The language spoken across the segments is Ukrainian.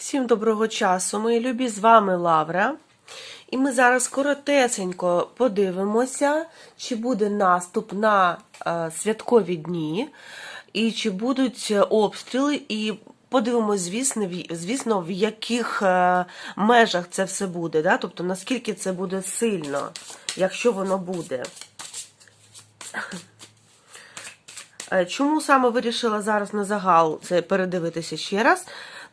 Всім доброго часу, мої любі, з вами Лавра. І ми зараз коротесенько подивимося, чи буде наступ на е, святкові дні, і чи будуть обстріли, і подивимось, звісно, звісно, в яких е, межах це все буде, да? тобто наскільки це буде сильно, якщо воно буде. Е, Чому саме вирішила зараз на загал це передивитися ще раз?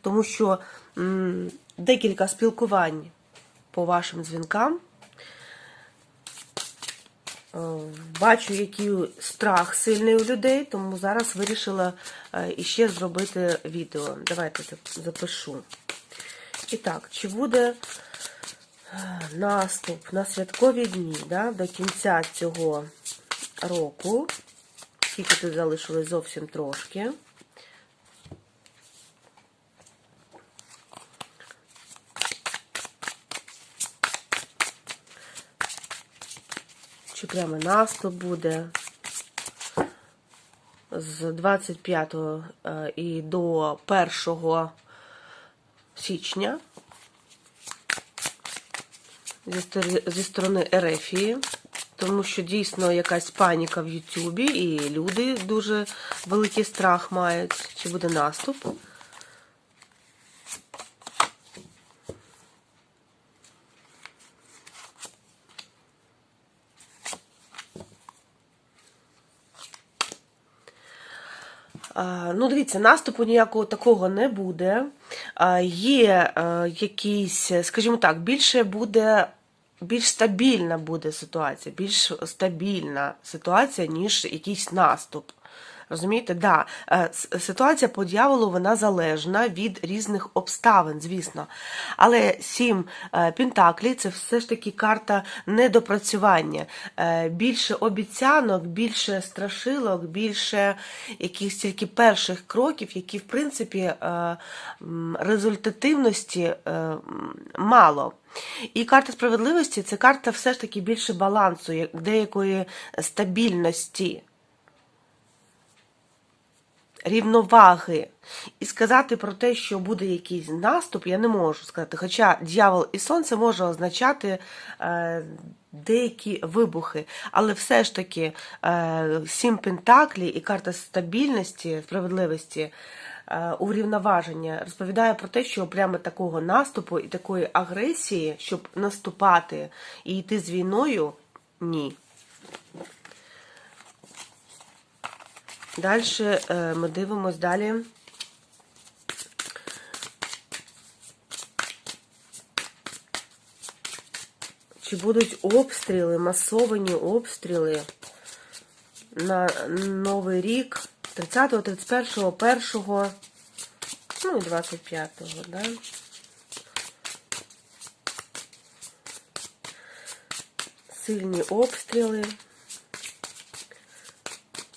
Тому що м, декілька спілкувань по вашим дзвінкам. Е, Бачу, який страх сильний у людей, тому зараз вирішила е, іще зробити відео. Давайте запишу. І так, чи буде е, наступ на святкові дні да, до кінця цього року? Тільки тут залишилось зовсім трошки. Прямо наступ буде з 25 е, і до 1 січня зі сторони Ерефії, тому що дійсно якась паніка в Ютубі, і люди дуже великий страх мають. Чи буде наступ? Ну, дивіться, наступу ніякого такого не буде. Є е, якісь, скажімо так, більше буде. Більш стабільна буде ситуація, більш стабільна ситуація, ніж якийсь наступ. Розумієте, да, е, ситуація по дьяволу вона залежна від різних обставин, звісно. Але сім е, пентаклей це все ж таки карта недопрацювання. Е, Більше обіцянок, більше страшилок, більше якихось тільки перших кроків, які, в принципі, результативності мало. І карта справедливості це карта все ж таки більше балансу, деякої стабільності рівноваги. І сказати про те, що буде якийсь наступ, я не можу сказати. Хоча дьявол і сонце може означати е, деякі вибухи. Але все ж таки е, сім пентаклі і карта стабільності, справедливості. е, Урівноваження розповідає про те, що прямо такого наступу і такої агресії, щоб наступати і йти з війною, ні. Далі ми дивимось далі. Чи будуть обстріли, масовані обстріли на Новий рік 30-го, 31-го, 1-го, ну і 25-го, да? Сильні обстріли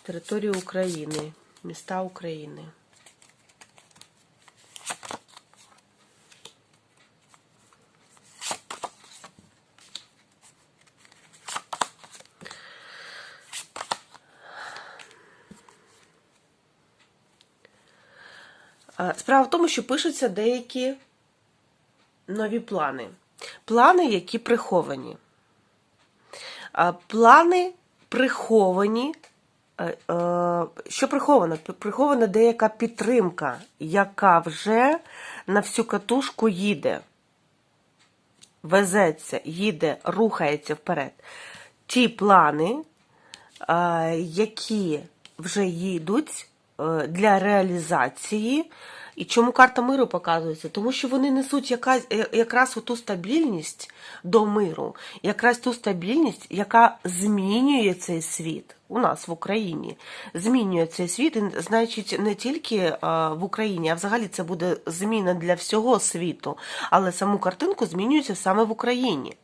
території України, міста України. Справа в тому, що пишуться деякі нові плани. Плани, які приховані. Плани приховані. Е, е, Що приховано? Прихована деяка підтримка, яка вже на всю катушку їде, везеться, їде, рухається вперед. Ті плани, е, які вже їдуть для реалізації. І чому карта миру показується? Тому що вони несуть якась, е, якраз ту стабільність до миру, якраз ту стабільність, яка змінює цей світ у нас в Україні. Змінює цей світ, і, значить, не тільки е, в Україні, а взагалі це буде зміна для всього світу. Але саму картинку змінюється саме в Україні.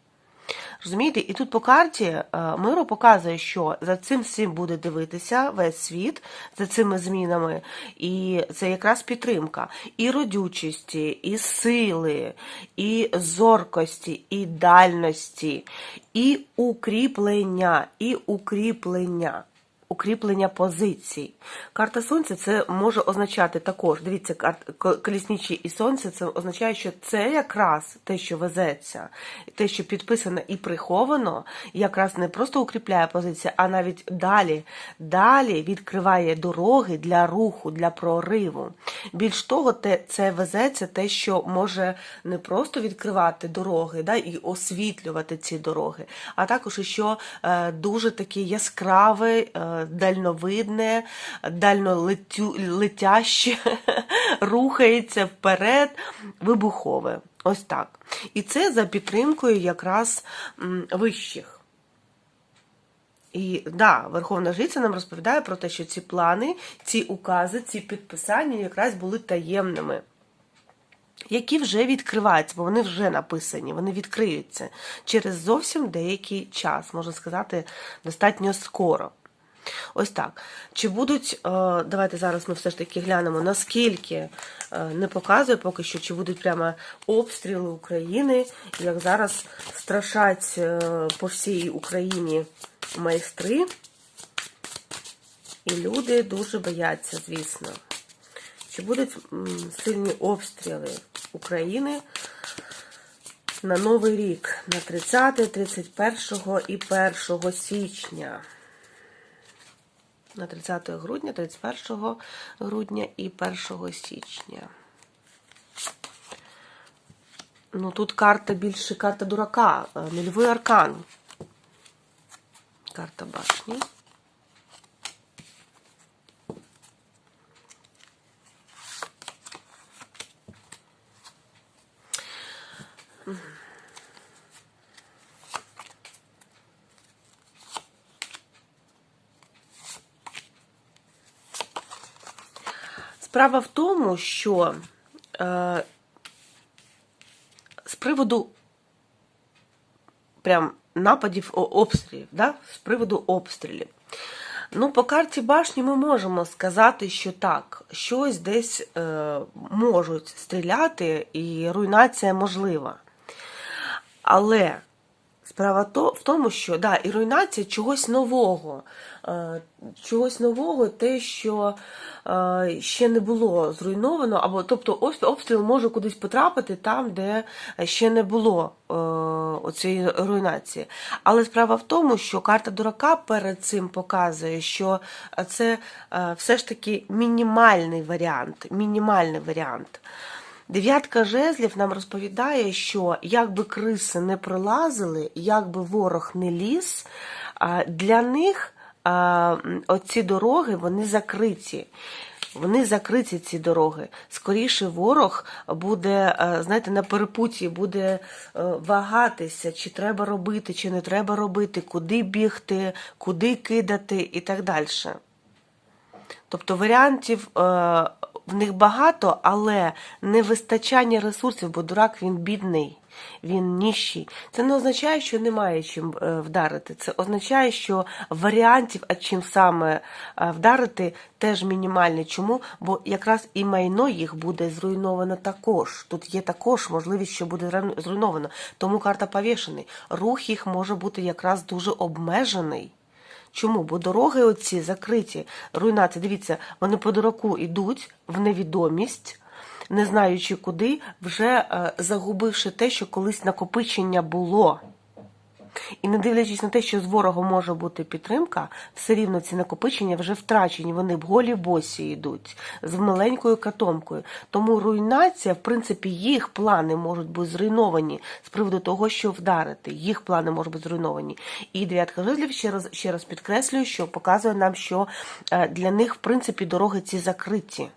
Розумієте, і тут по карті е, миру показує, що за цим всім буде дивитися весь світ, за цими змінами, і це якраз підтримка. І родючості, і сили, і зоркості, і дальності, і укріплення, і укріплення. Укріплення позицій. Карта сонця це може означати також. Дивіться, колісничі і сонце це означає, що це якраз те, що везеться, те, що підписано і приховано, якраз не просто укріпляє позиції, а навіть далі, далі відкриває дороги для руху, для прориву. Більш того, те, це везеться те, що може не просто відкривати дороги да, і освітлювати ці дороги, а також що е, дуже таке яскраве, е, дальновидне, дальнолетяще рухається вперед, вибухове. Ось так. І це за підтримкою якраз вищих. І да, Верховна Жриця нам розповідає про те, що ці плани, ці укази, ці підписання якраз були таємними, які вже відкриваються, бо вони вже написані, вони відкриються через зовсім деякий час, можна сказати, достатньо скоро. Ось так. Чи будуть, е, давайте зараз ми все ж таки глянемо, наскільки е, не показує поки що, чи будуть прямо обстріли України, як зараз страшать е, по всій Україні майстри. І люди дуже бояться, звісно. Чи будуть сильні обстріли України на Новий рік, на 30, 31 і 1 січня? На 30 грудня, 31 грудня і 1 січня. Ну, тут карта більше карта дурака, е, нульовий аркан. Карта башні. Справа в тому, що е, з приводу прям нападів обстрілів, да? з приводу обстрілів. Ну, по карті башні ми можемо сказати, що так, щось десь е, можуть стріляти, і руйнація можлива. Але справа то, в тому, що да, і руйнація чогось нового. Е, чогось нового, те, що е, ще не було зруйновано, або тобто обстріл може кудись потрапити там, де ще не було е, оцієї руйнації. Але справа в тому, що карта дурака перед цим показує, що це все ж таки мінімальний варіант. Мінімальний варіант. Дев'ятка жезлів нам розповідає, що як би криси не пролазили, як би ворог не ліз, для них оці дороги вони закриті. Вони закриті ці дороги. Скоріше ворог буде, знаєте, на перепуті буде е, вагатися, чи треба робити, чи не треба робити, куди бігти, куди кидати і так далі. Тобто варіантів е, в них багато, але не вистачання ресурсів, бо дурак він бідний, він ніщий. Це не означає, що немає чим е, вдарити. Це означає, що варіантів, а чим саме е, вдарити, теж мінімальні. Чому? Бо якраз і майно їх буде зруйновано також. Тут є також можливість, що буде зруйновано. Тому карта повішений. Рух їх може бути якраз дуже обмежений. Чому? Бо дороги оці закриті, руйнації. Дивіться, вони по дураку йдуть в невідомість, не знаючи куди, вже е, загубивши те, що колись накопичення було. І не дивлячись на те, що з ворогом може бути підтримка, все рівно ці накопичення вже втрачені. Вони в голі босі йдуть з маленькою катомкою. Тому руйнація, в принципі, їх плани можуть бути зруйновані з приводу того, що вдарити. Їх плани можуть бути зруйновані. І дев'ятка жезлів ще раз ще раз підкреслюю, що показує нам, що е, для них, в принципі, дороги ці закриті.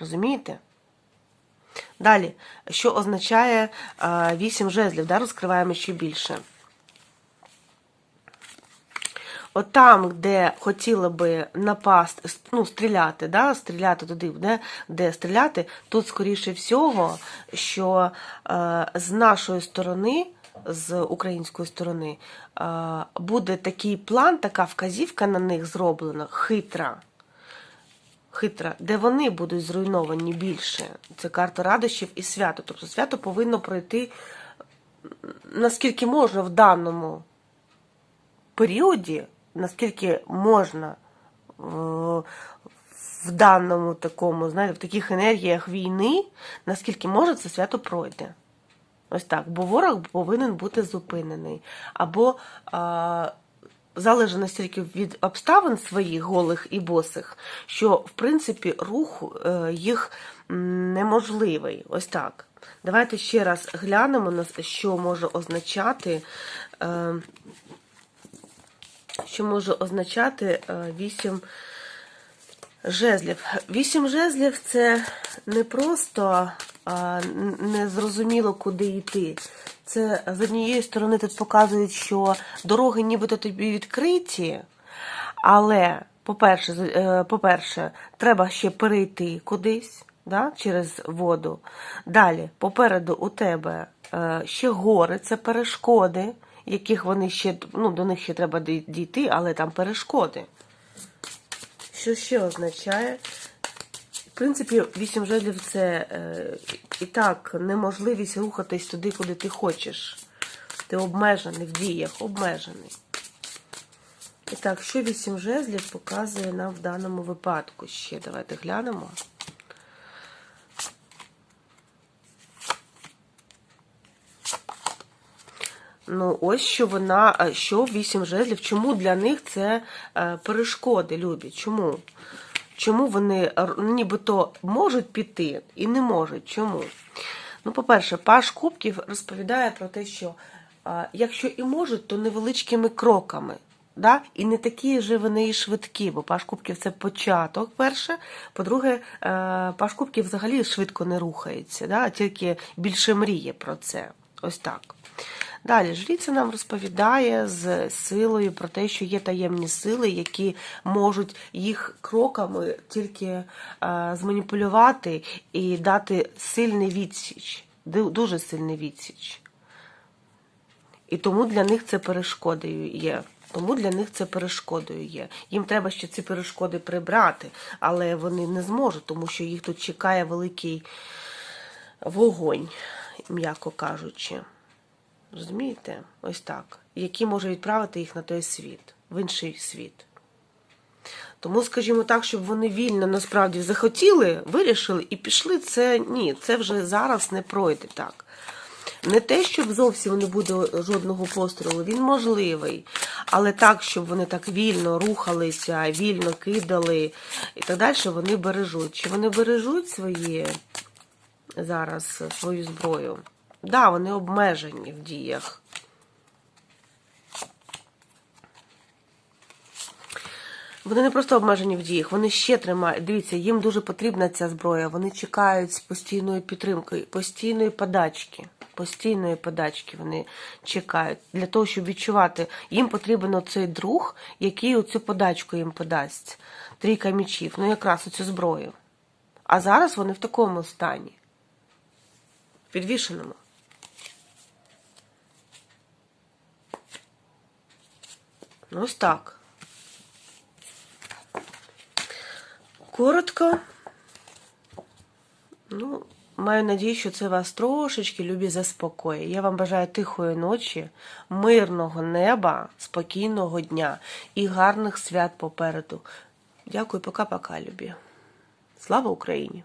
Розумієте? Далі, що означає е, вісім жезлів, да, розкриваємо ще більше. От там, де хотіли би напасти, ну, стріляти, да, стріляти туди, де, де стріляти, тут, скоріше всього, що е, з нашої сторони, з української сторони, е, буде такий план, така вказівка на них зроблена, хитра. Хитра, де вони будуть зруйновані більше. Це карта радощів і свято. Тобто свято повинно пройти наскільки можна в даному періоді наскільки можна е, в даному такому, знаєте, в таких енергіях війни, наскільки може, це свято пройде. Ось так. Бо ворог повинен бути зупинений. Або а, залежить настільки від обставин своїх голих і босих, що в принципі рух е, їх неможливий. Ось так. Давайте ще раз глянемо, що може означати. Що може означати е, вісім жезлів. Вісім жезлів це не просто незрозуміло, куди йти. Це з однієї сторони тут показують, що дороги нібито тобі відкриті, але, по-перше, е, по-перше, треба ще перейти кудись да, через воду. Далі, попереду у тебе е, ще гори, це перешкоди, яких вони ще, ну, до них ще треба дійти, але там перешкоди. Що ще означає? В принципі, вісім жезлів це е, і так неможливість рухатись туди, куди ти хочеш. Ти обмежений в діях, обмежений. І так, що вісім жезлів показує нам в даному випадку ще? Давайте глянемо. Ну, ось що вона, е, що вісім жезлів. Чому для них це е, перешкоди, любі? Чому? Чому вони нібито можуть піти і не можуть? Чому? Ну, по-перше, Паш Кубків розповідає про те, що е, якщо і можуть, то невеличкими кроками. Да? І не такі ж вони і швидкі, бо Паш Кубків це початок перше. По-друге, Паш Кубків взагалі швидко не рухається, да? тільки більше мріє про це. Ось так. Далі жриця нам розповідає з силою про те, що є таємні сили, які можуть їх кроками тільки е, зманіпулювати і дати сильний відсіч, дуже сильний відсіч. І тому для них це перешкодою є. Тому для них це перешкодою є. Їм треба ще ці перешкоди прибрати, але вони не зможуть, тому що їх тут чекає великий вогонь, м'яко кажучи. Розумієте? Ось так. Який може відправити їх на той світ, в інший світ. Тому, скажімо так, щоб вони вільно насправді захотіли, вирішили і пішли, це ні, це вже зараз не пройде так. Не те, щоб зовсім не буде жодного пострілу, він можливий. Але так, щоб вони так вільно рухалися, вільно кидали і так далі, вони бережуть. Чи вони бережуть свої зараз свою зброю? Да, вони обмежені в діях. Вони не просто обмежені в діях, вони ще тримають. Дивіться, їм дуже потрібна ця зброя. Вони чекають з постійною підтримкою, постійної подачки. Постійної подачки вони чекають для того, щоб відчувати. Їм потрібен оцей друг, який оцю подачку їм подасть. Трійка мічів, ну якраз оцю зброю. А зараз вони в такому стані. Підвішеному. Ось так. Коротко. Ну, маю надію, що це вас трошечки любі заспокоює. Я вам бажаю тихої ночі, мирного неба, спокійного дня і гарних свят попереду. Дякую, пока-пока, любі. Слава Україні!